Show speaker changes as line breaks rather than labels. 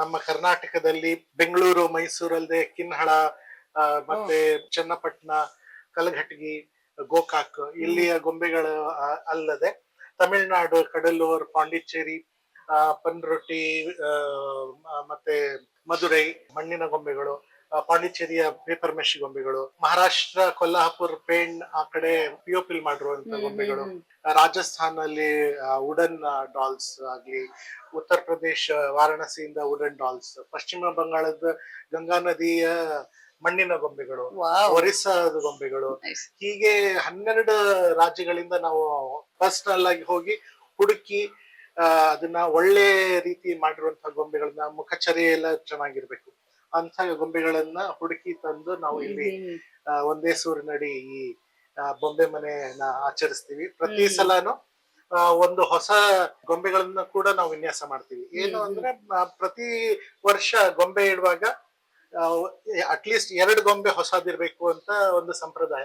ನಮ್ಮ ಕರ್ನಾಟಕದಲ್ಲಿ ಬೆಂಗಳೂರು ಮೈಸೂರು ಅಲ್ಲದೆ ಕಿನ್ಹಳ ಮತ್ತೆ ಚನ್ನಪಟ್ಟಣ ಕಲಘಟಗಿ ಗೋಕಾಕ್ ಇಲ್ಲಿಯ ಗೊಂಬೆಗಳು ಅಲ್ಲದೆ ತಮಿಳುನಾಡು ಕಡಲೂರ್ ಪಾಂಡಿಚೇರಿ ಆ, ಪನ್ರೊಟ್ಟಿ ಮತ್ತೆ ಮಧುರೈ ಮಣ್ಣಿನ ಗೊಂಬೆಗಳು ಪಾಂಡಿಚೇರಿಯ ಪೇಪರ್ ಮೆಶಿ ಗೊಂಬೆಗಳು ಮಹಾರಾಷ್ಟ್ರ ಕೊಲ್ಹಾಪುರ್ ಪೇಣ್ ಆ ಕಡೆ ಪಿಯೋಪಿಲ್ ಮಾಡಿರುವಂತ ಗೊಂಬೆಗಳು. ರಾಜಸ್ಥಾನಲ್ಲಿ ವುಡನ್ ಡಾಲ್ಸ್ ಆಗ್ಲಿ ಉತ್ತರ ಪ್ರದೇಶ ವಾರಾಣಸಿಯಿಂದ ವುಡನ್ ಡಾಲ್ಸ್ ಪಶ್ಚಿಮ ಬಂಗಾಳದ ಗಂಗಾ ನದಿಯ ಮಣ್ಣಿನ ಗೊಂಬೆಗಳು ಒರಿಸ್ಸಾದ ಗೊಂಬೆಗಳು. ಹೀಗೆ ಹನ್ನೆರಡು ರಾಜ್ಯಗಳಿಂದ ನಾವು ಪರ್ಸನಲ್ ಆಗಿ ಹೋಗಿ ಹುಡುಕಿ ಅದನ್ನ ಒಳ್ಳೆ ರೀತಿ ಮಾಡಿರುವಂತಹ ಗೊಂಬೆಗಳನ್ನ ಮುಖಚರಿ ಎಲ್ಲ ಚೆನ್ನಾಗಿರ್ಬೇಕು. ಅಂತ ಗೊಂಬೆಗಳನ್ನ ಹುಡುಕಿ ತಂದು ನಾವು ಇಲ್ಲಿ ಒಂದೇ ಸೂರಿನಡಿ ಈ ಬೊಂಬೆ ಮನೆಯನ್ನ ಆಚರಿಸ್ತೀವಿ. ಪ್ರತಿ ಸಲಾನು ಒಂದು ಹೊಸ ಗೊಂಬೆಗಳನ್ನ ಕೂಡ ನಾವು ವಿನ್ಯಾಸ ಮಾಡ್ತೀವಿ. ಏನು. ಅಂದ್ರೆ ಪ್ರತಿ ವರ್ಷ ಗೊಂಬೆ ಇಡುವಾಗ ಅಟ್ಲೀಸ್ಟ್ ಎರಡು ಗೊಂಬೆ ಹೊಸದಿರ್ಬೇಕು ಅಂತ ಒಂದು ಸಂಪ್ರದಾಯ.